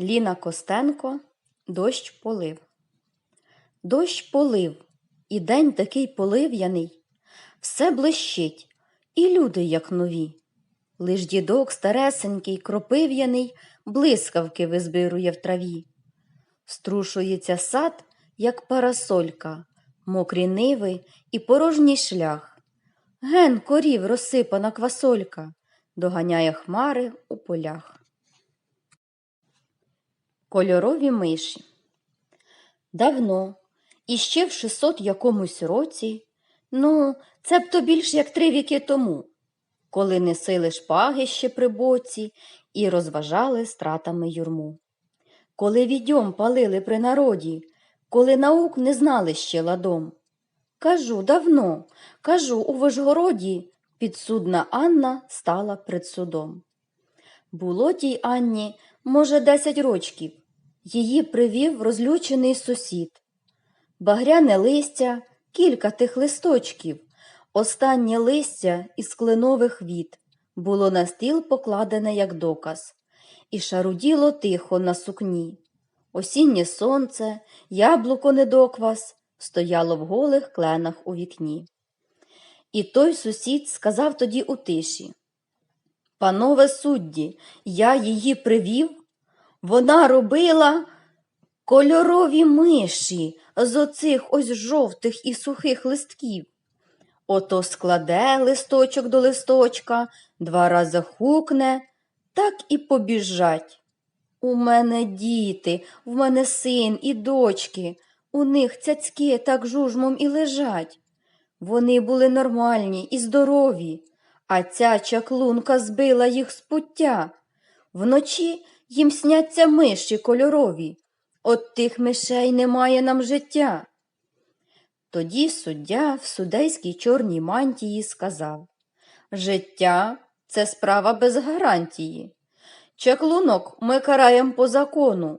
Ліна Костенко Дощ полив. Дощ полив, і день такий полив'яний, все блищить, і люди, як нові. Лиш дідок старесенький, кропив'яний, блискавки визбирує в траві. Струшується сад, як парасолька, мокрі ниви і порожній шлях. Ген корів розсипана квасолька, доганяє хмари у полях. Кольорові миші. Давно, іще в 600 якомусь році, ну, це б то більш як три віки тому, коли несили шпаги ще при боці і розважали стратами юрму. Коли відьом палили при народі, коли наук не знали ще ладом. Кажу, давно, кажу, у Вишгороді підсудна Анна стала пред судом. Було тій Анні, може, десять рочків. Її привів розлючений сусід. Багряне листя, кілька тих листочків, останнє листя із кленових віт було на стіл покладене як доказ, і шаруділо тихо на сукні. Осіннє сонце, яблуко недоквас стояло в голих кленах у вікні. І той сусід сказав тоді у тиші Панове судді, я її привів, вона робила кольорові миші з оцих ось жовтих і сухих листків. Ото складе листочок до листочка, два рази хукне, так і побіжать. У мене діти, в мене син і дочки, у них цяцьки так жужмом і лежать. Вони були нормальні і здорові, а ця чаклунка збила їх з пуття. Вночі їм сняться миші кольорові. От тих мишей немає нам життя. Тоді суддя в судейській чорній мантії сказав Життя це справа без гарантії. Чаклунок ми караєм по закону.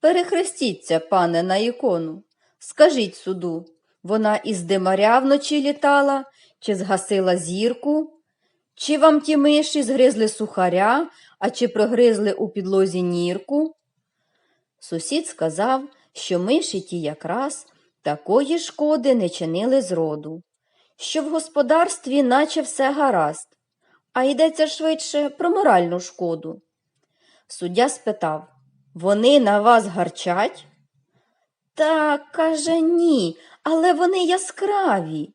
Перехрестіться, пане, на ікону. Скажіть суду, вона із димаря вночі літала, чи згасила зірку? Чи вам ті миші згризли сухаря, а чи прогризли у підлозі нірку? Сусід сказав, що миші ті якраз такої шкоди не чинили зроду, що в господарстві наче все гаразд, а йдеться швидше про моральну шкоду. Суддя спитав Вони на вас гарчать? Так, каже, ні, але вони яскраві.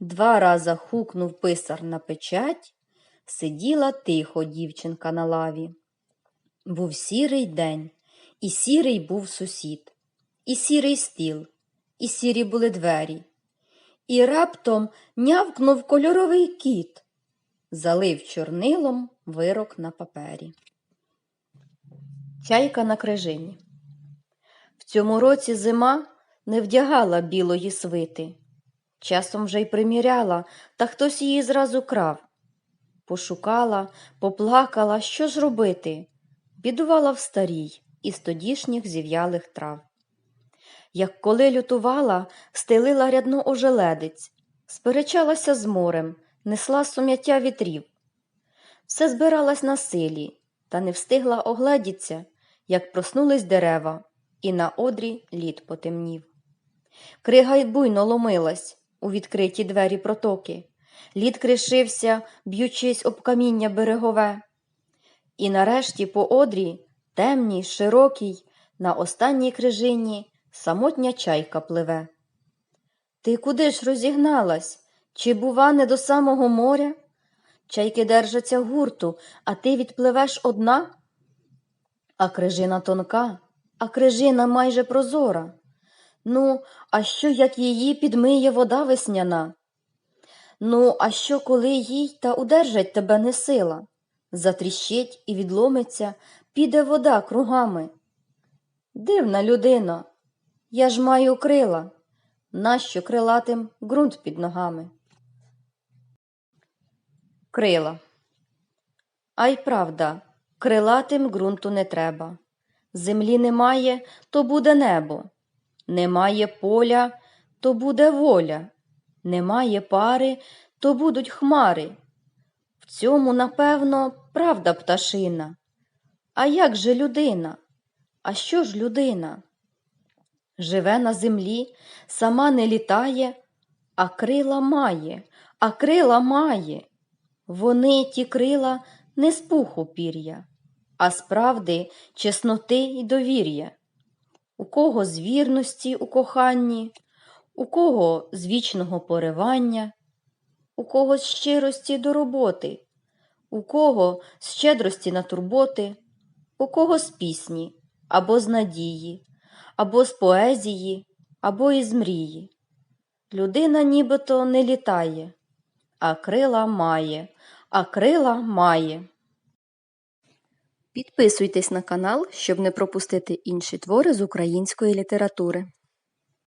Два рази хукнув писар на печать, сиділа тихо дівчинка на лаві. Був сірий день, і сірий був сусід, і сірий стіл, і сірі були двері. І раптом нявкнув кольоровий кіт, залив чорнилом вирок на папері. Чайка на крижині. В цьому році зима не вдягала білої свити. Часом вже й приміряла, та хтось її зразу крав. Пошукала, поплакала, що ж робити? Бідувала в старій із тодішніх зів'ялих трав. Як коли лютувала, стелила рядно ожеледець, сперечалася з морем, несла сум'яття вітрів. Все збиралась на силі, та не встигла огледіться, як проснулись дерева, і на одрі лід потемнів. Крига й буйно ломилась у відкриті двері протоки, лід кришився, б'ючись об каміння берегове. І нарешті по одрі, темній, широкій, на останній крижині самотня чайка пливе. Ти куди ж розігналась? Чи, бува, не до самого моря? Чайки держаться гурту, а ти відпливеш одна? А крижина тонка, а крижина майже прозора. Ну, а що, як її підмиє вода весняна? Ну, а що, коли їй та удержать тебе не сила? Затріщить і відломиться, піде вода кругами. Дивна людина, я ж маю крила, нащо крилатим ґрунт під ногами? Крила. А й правда, крилатим ґрунту не треба. Землі немає, то буде небо. Немає поля, то буде воля. Немає пари, то будуть хмари. В цьому, напевно, правда пташина. А як же людина? А що ж людина? Живе на землі, сама не літає, а крила має, а крила має. Вони ті крила не з пуху пір'я, а з правди, чесноти й довір'я. У кого з вірності у коханні, у кого з вічного поривання, у кого з щирості до роботи, у кого з щедрості на турботи, у кого з пісні, або з надії, або з поезії, або із мрії. Людина нібито не літає, а крила має, а крила має. Підписуйтесь на канал, щоб не пропустити інші твори з української літератури.